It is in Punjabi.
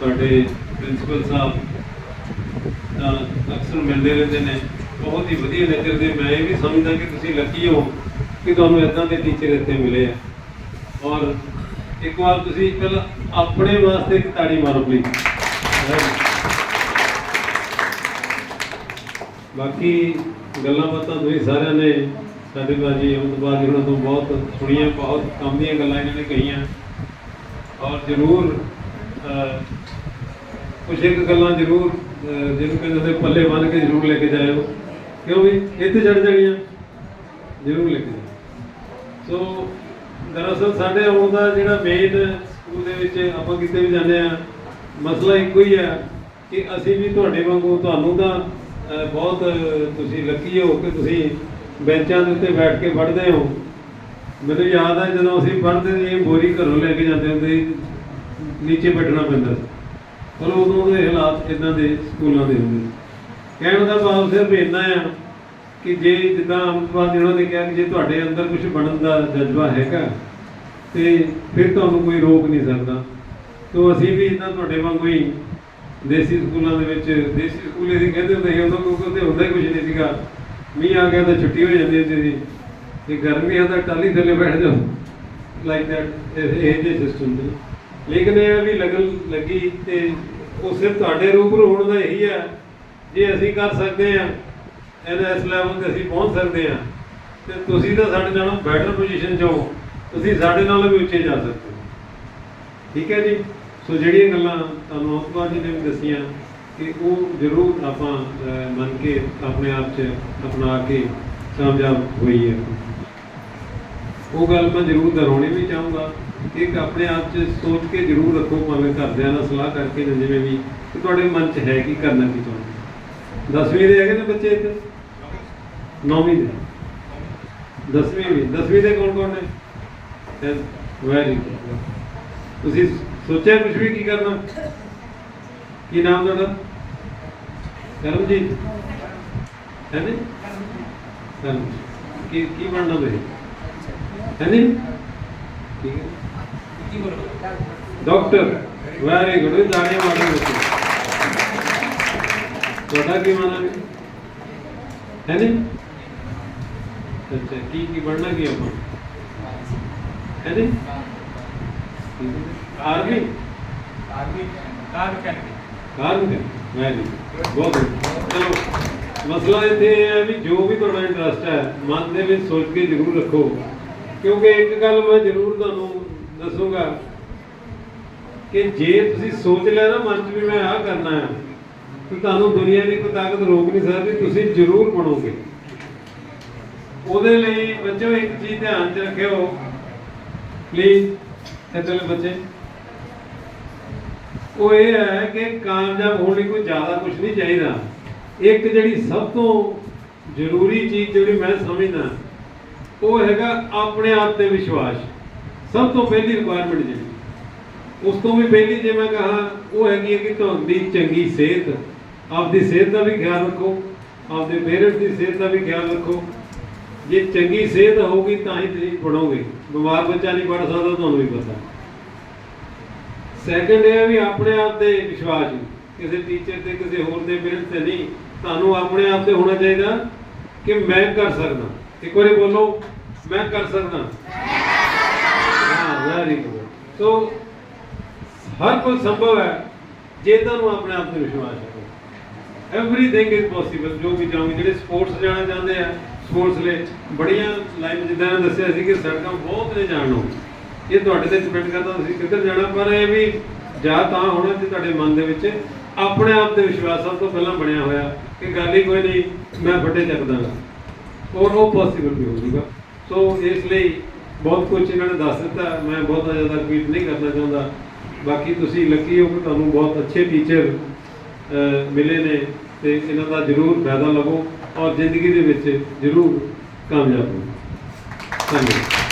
ਤੁਹਾਡੇ ਪ੍ਰਿੰਸੀਪਲ ਸਾਹਿਬ ਤਾਂ ਅਕਸਰ ਮਿਲਦੇ ਰਹਿੰਦੇ ਨੇ। ਬਹੁਤ ਹੀ ਵਧੀਆ ਨੇਚਰ ਦੇ। ਮੈਂ ਇਹ ਵੀ ਸਮਝਦਾ ਕਿ ਤੁਸੀਂ ਲੱਕੀ ਹੋ ਕਿ ਤੁਹਾਨੂੰ ਇਦਾਂ ਦੇ ਟੀਚਰ ਇੱਥੇ ਮਿਲੇ ਆ। ਔਰ ਇੱਕ ਵਾਰ ਤੁਸੀਂ ਪਹਿਲਾਂ ਆਪਣੇ ਵਾਸਤੇ ਇੱਕ ਤਾੜੀ ਮਾਰੋ ਪਲੀਜ਼ ਬਾਕੀ ਗੱਲਾਂ ਬਾਤਾਂ ਤੁਸੀਂ ਸਾਰਿਆਂ ਨੇ ਸਾਡੇ ਬਾਜੀ ਅਮਦਬਾਦ ਜੀ ਉਹਨਾਂ ਤੋਂ ਬਹੁਤ ਸੁਣੀਆਂ, ਬਹੁਤ ਕੰਮ ਦੀਆਂ ਗੱਲਾਂ ਇਹਨਾਂ ਨੇ ਕਹੀਆਂ। ਔਰ ਜ਼ਰੂਰ ਅਹ, ਕੁਛ ਇੱਕ ਗੱਲਾਂ ਜ਼ਰੂਰ ਜਿਹਨੂੰ ਕਹਿੰਦੇ ਨੇ ਪੱਲੇ ਬੰਨ ਕੇ ਜ਼ਰੂਰ ਲੈ ਕੇ ਜਾਇਓ। ਕਿਉਂ ਵੀ ਇੱਥੇ ਚੜ ਜਾਣੀਆਂ? ਜ਼ਰੂਰ ਲੈ ਕੇ ਜਾਇਓ ਸੋ ਦਰਅਸਲ ਸਾਡੇ ਆਉਣ ਦਾ ਜਿਹੜਾ ਮੇਨ ਸਕੂਲ ਦੇ ਵਿੱਚ ਆਪਾਂ ਕਿਤੇ ਵੀ ਜਾਂਦੇ ਆ ਮਸਲਾ ਇੱਕੋ ਹੀ ਹੈ ਕਿ ਅਸੀਂ ਵੀ ਤੁਹਾਡੇ ਵਾਂਗੂ ਤੁਹਾਨੂੰ ਤਾਂ ਬਹੁਤ ਤੁਸੀਂ ਲੱਕੀ ਹੋ ਕਿ ਤੁਸੀਂ ਬੈਂਚਾਂ ਦੇ ਉੱਤੇ ਬੈਠ ਕੇ ਪੜ੍ਹਦੇ ਹੋ। ਮੈਨੂੰ ਯਾਦ ਹੈ ਜਦੋਂ ਅਸੀਂ ਪੜ੍ਹਦੇ ਸੀ ਬੋਰੀ ਘਰੋਂ ਲੈ ਕੇ ਜਾਂਦੇ ਹੁੰਦੇ ਸੀ। ਨੀਚੇ ਬੈਠਣਾ ਪੈਂਦਾ। ਸੀ ਪਰ ਉਦੋਂ ਦੇ ਹਾਲਾਤ ਇਦਾਂ ਦੇ ਸਕੂਲਾਂ ਦੇ ਹੁੰਦੇ। ਸੀ ਕਹਿਣ ਦਾ ਭਾਵ ਸਿਰਫ ਇੰਨਾ ਆ ਕਿ ਜੇ ਜਿੱਦਾਂ ਅਮਰਪਾਲ ਉਹਨਾਂ ਨੇ ਕਿਹਾ ਕਿ ਜੇ ਤੁਹਾਡੇ ਅੰਦਰ ਕੁਝ ਬਣਨ ਦਾ ਜਜ਼ਬਾ ਹੈਗਾ, ਤੇ ਫਿਰ ਤੁਹਾਨੂੰ ਕੋਈ ਰੋਕ ਨਹੀਂ ਸਕਦਾ। ਤੋਂ ਅਸੀਂ ਵੀ ਇਦਾਂ ਤੁਹਾਡੇ ਵਾਂਗੂ ਹੀ ਦੇਸੀ ਸਕੂਲਾਂ ਦੇ ਵਿੱਚ, ਦੇਸੀ ਸਕੂਲੇ ਦੀ ਕਹਿੰਦੇ ਹੁੰਦੇ ਸੀ, ਉਦੋਂ ਕਿਉਂਕਿ ਉੱਥੇ ਹੁੰਦਾ ਹੀ ਕੁਝ ਨਹੀਂ ਸੀਗਾ। ਮੀਂਹ ਆ ਗਿਆ ਤਾਂ ਛੁੱਟੀ ਹੋ ਜਾਂਦੀ ਹੁੰਦੀ ਸੀ। ਤੇ ਗਰਮੀ ਆ ਤਾਂ ਟਾਲੀ ਥੱਲੇ ਬੈਠ ਜਾਓ। ਲਾਈਕ ਦੈਟ ਇਹ ਜੇ ਸਿਸਟਮ ਦੇ ਲੇਕਿਨ ਇਹ ਆ ਵੀ ਲਗਨ ਲੱਗੀ ਤੇ ਉਹ ਸਿਰਫ ਤੁਹਾਡੇ ਰੂਬਰੂ ਹੋਣ ਦਾ ਇਹੀ ਹੈ। ਜੇ ਅਸੀਂ ਕਰ ਸਕਦੇ ਆ ਇਹਦੇ ਇਸ ਲੈਵਲ ਤੇ ਅਸੀਂ ਪਹੁੰਚ ਸਕਦੇ ਆ ਤੇ ਤੁਸੀਂ ਤਾਂ ਸਾਡੇ ਨਾਲੋਂ ਬੈਟਰ ਪੋਜੀਸ਼ਨ 'ਚ ਹੋ। ਤੁਸੀਂ ਸਾਡੇ ਨਾਲੋਂ ਵੀ ਉੱਚੇ ਜਾ ਸਕਦੇ ਹੋ। ਠੀਕ ਹੈ ਜੀ? ਸੋ ਜਿਹੜੀਆਂ ਗੱਲਾਂ ਤੁਹਾਨੂੰ ਅਪਵਾ ਜੀ ਨੇ ਵੀ ਦੱਸੀਆਂ, ਕਿ ਉਹ ਜ਼ਰੂਰ ਆਪਾਂ ਮੰਨ ਕੇ ਆਪਣੇ ਆਪ 'ਚ ਅਪਣਾ ਕੇ ਕਾਮਯਾਬ ਹੋਈ ਹੈ ਉਹ ਗੱਲ ਮੈਂ ਜ਼ਰੂਰ ਦੁਹਰਾਉਣੀ ਵੀ ਚਾਹੂੰਗਾ। ਇੱਕ ਆਪਣੇ ਆਪ 'ਚ ਸੋਚ ਕੇ ਜ਼ਰੂਰ ਰੱਖੋ, ਭਾਵੇਂ ਘਰਦਿਆਂ ਨਾਲ ਸਲਾਹ ਕਰਕੇ ਜਾਂ ਜਿਵੇਂ ਵੀ। ਕਿ ਤੁਹਾਡੇ ਮਨ 'ਚ ਹੈ ਕੀ ਕਰਨਾ, ਕੀ ਚਾਹੁੰਦੇ ਦਸਵੀਂ ਦੇ ਹੈਗੇ ਨੇ ਬੱਚੇ ਇੱਥੇ ਨੌਵੀਂ ਦੇ। ਦਸਵੀਂ ਵੀ। ਦਸਵੀਂ ਦੇ ਕੌਣ ਕੌਣ ਨੇ? ਵੈਰੀ ਗੁੱਡ ਤੁਸੀਂ ਸੋਚਿਆ ਕੁਝ ਵੀ ਕੀ ਕਰਨਾ? ਕੀ ਨਾਮ ਤੁਹਾਡਾ? ਕਰਮਜੀਤ। ਹੈ ਨੀ? ਕਰਮ ਕੀ ਕੀ ਬਣਨਾ ਤੁਸੀਂ? ਠੀਕ ਹੈ। ਡਾਕਟਰ ਵੈਰੀ ਗੁੱਡ ਤਾੜੀਆਂ ਮਾਰੋ ਬੱਚੇ ਤੁਹਾਡਾ ਕੀ ਮਾਨਾ ਹੈ? ਹੈ ਨੀ? ਅੱਛਾ ਕੀ ਕੀ ਬਣਨਾ ਕੀ ਆਪਾਂ ਹੈ ਨੀ? ਆਰਮੀ ਕਾਰਨ ਕਰ ਵੈਰੀ ਬਹੁਤ। ਚਲੋ ਮਸਲਾ ਇਹ ਹੈ ਵੀ ਜੋ ਵੀ ਤੁਹਾਡਾ ਇੰਟਰਸਟ ਹੈ ਮਨ ਦੇ ਵਿੱਚ ਸੋਚ ਕੇ ਜ਼ਰੂਰ ਰੱਖੋ। ਕਿਉਂਕਿ ਇੱਕ ਗੱਲ ਮੈਂ ਜ਼ਰੂਰ ਤੁਹਾਨੂੰ ਦੱਸੂਗਾ ਕਿ ਜੇ ਤੁਸੀਂ ਸੋਚ ਲਿਆ ਨਾ ਮਨ 'ਚ ਵੀ ਮੈਂ ਆਹ ਕਰਨਾ ਹੈ, ਤਾਂ ਤੁਹਾਨੂੰ ਦੁਨੀਆ ਦੀ ਕੋਈ ਤਾਕਤ ਰੋਕ ਨਹੀਂ ਸਕਦੀ, ਤੁਸੀਂ ਜ਼ਰੂਰ ਬਣੋਗੇ। ਉਹਦੇ ਲਈ ਬੱਚਿਓ, ਇੱਕ ਚੀਜ਼ ਧਿਆਨ 'ਚ ਰੱਖਿਓ। ਪਲੀਜ਼ ਇੱਧਰਲੇ ਬੱਚੇ। ਉਹ ਇਹ ਹੈ ਕਿ ਕਾਮਯਾਬ ਹੋਣ ਲਈ ਕੋਈ ਜ਼ਿਆਦਾ ਕੁਝ ਨਹੀਂ ਚਾਹੀਦਾ। ਇੱਕ ਜਿਹੜੀ ਸਭ ਤੋਂ ਜ਼ਰੂਰੀ ਚੀਜ਼ ਜਿਹੜੀ ਮੈਂ ਸਮਝਦਾ ਉਹ ਹੈਗਾ ਆਪਣੇ ਆਪ ਤੇ ਵਿਸ਼ਵਾਸ। ਸਭ ਤੋਂ ਪਹਿਲੀ ਰਿਕੁਆਇਰਮੈਂਟ ਜਿਹੜੀ। ਉਸ ਤੋਂ ਵੀ ਪਹਿਲੀ ਜੇ ਮੈਂ ਕਹਾ, ਉਹ ਹੈਗੀ ਹੈ ਕਿ ਤੁਹਾਡੀ ਚੰਗੀ ਸਿਹਤ, ਆਪਦੀ ਸਿਹਤ ਦਾ ਵੀ ਖਿਆਲ ਰੱਖੋ, ਆਪਦੇ ਪੇਰੈਂਟਸ ਦੀ ਸਿਹਤ ਦਾ ਵੀ ਖਿਆਲ ਰੱਖੋ। ਜੇ ਚੰਗੀ ਸਿਹਤ ਹੋਊਗੀ ਤਾਂ ਹੀ ਤੁਸੀਂ ਪੜੋਗੇ ਬਿਮਾਰ ਬੱਚਾ ਨਹੀਂ ਪੜ ਸਕਦਾ, ਤੁਹਾਨੂੰ ਵੀ ਪਤਾ। ਸੈਕੰਡ ਇਹ ਹੈ ਵੀ ਆਪਣੇ ਆਪ ਤੇ ਵਿਸ਼ਵਾਸ। ਕਿਸੇ ਟੀਚਰ ਤੇ, ਕਿਸੇ ਹੋਰ ਦੇ ਪੇਰੈਂਟਸ ਤੇ ਨਹੀਂ। ਤੁਹਾਨੂੰ ਆਪਣੇ ਆਪ ਤੇ ਹੋਣਾ ਚਾਹੀਦਾ ਕਿ ਮੈਂ ਕਰ ਸਕਦਾ। ਇੱਕ ਵਾਰੀ ਬੋਲੋ, ਮੈਂ ਕਰ ਸਕਦਾ। ਹਾਂ ਵੈਰੀ ਗੁੱਡ ਸੋ ਹਰ ਕੁਝ ਸੰਭਵ ਹੈ, ਜੇ ਤੁਹਾਨੂੰ ਆਪਣੇ ਆਪ ਤੇ ਵਿਸ਼ਵਾਸ ਹੈ। ਐਵਰੀਥਿੰਗ ਇਜ਼ ਪੋਸੀਬਲ ਜੋ ਵੀ ਚਾਹੋਗੇ, ਜਿਹੜੇ ਸਪੋਰਟਸ ਜਾਣਾ ਚਾਹੁੰਦੇ ਆ ਸਪੋਰਟਸ ਲਈ ਬੜੀਆਂ ਲਾਈਨ ਜਿੱਦਾਂ ਨੇ ਦੱਸਿਆ ਸੀ ਕਿ ਸੜਕਾਂ ਬਹੁਤ ਨੇ ਜਾਣ ਨੂੰ। ਇਹ ਤੁਹਾਡੇ ਤੇ ਡਿਪੈਂਡ ਕਰਦਾ, ਤੁਸੀਂ ਕਿੱਧਰ ਜਾਣਾ, ਪਰ ਇਹ ਵੀ ਜਾਂ ਤਾਂ ਹੋਣਾ ਜੇ ਤੁਹਾਡੇ ਮਨ ਦੇ ਵਿੱਚ ਆਪਣੇ ਆਪ ਤੇ ਵਿਸ਼ਵਾਸ ਸਭ ਤੋਂ ਪਹਿਲਾਂ ਬਣਿਆ ਹੋਇਆ ਕਿ ਗੱਲ ਹੀ ਕੋਈ ਨਹੀਂ, ਮੈਂ ਵੱਡੇ ਚੱਕਦਾ ਦਾਂਗਾ ਔਰ ਉਹ ਪੋਸੀਬਲ ਵੀ ਹੋ ਸੋ ਇਸ ਲਈ ਬਹੁਤ ਕੁਝ ਇਹਨਾਂ ਨੇ ਦੱਸ ਦਿੱਤਾ ਮੈਂ ਬਹੁਤ ਜ਼ਿਆਦਾ ਰਿਪੀਟ ਨਹੀਂ ਕਰਨਾ ਚਾਹੁੰਦਾ ਬਾਕੀ ਤੁਸੀਂ ਲੱਕੀ ਹੋ ਕਿ ਤੁਹਾਨੂੰ ਬਹੁਤ ਅੱਛੇ ਟੀਚਰ ਮਿਲੇ ਨੇ ਤੇ ਇਹਨਾਂ ਦਾ ਜ਼ਰੂਰ ਫਾਇਦਾ ਲਵੋ ਔਰ ਜ਼ਿੰਦਗੀ ਦੇ ਵਿੱਚ ਜ਼ਰੂਰ ਕਾਮਯਾਬ ਹੋ ਧੰਨਵਾਦ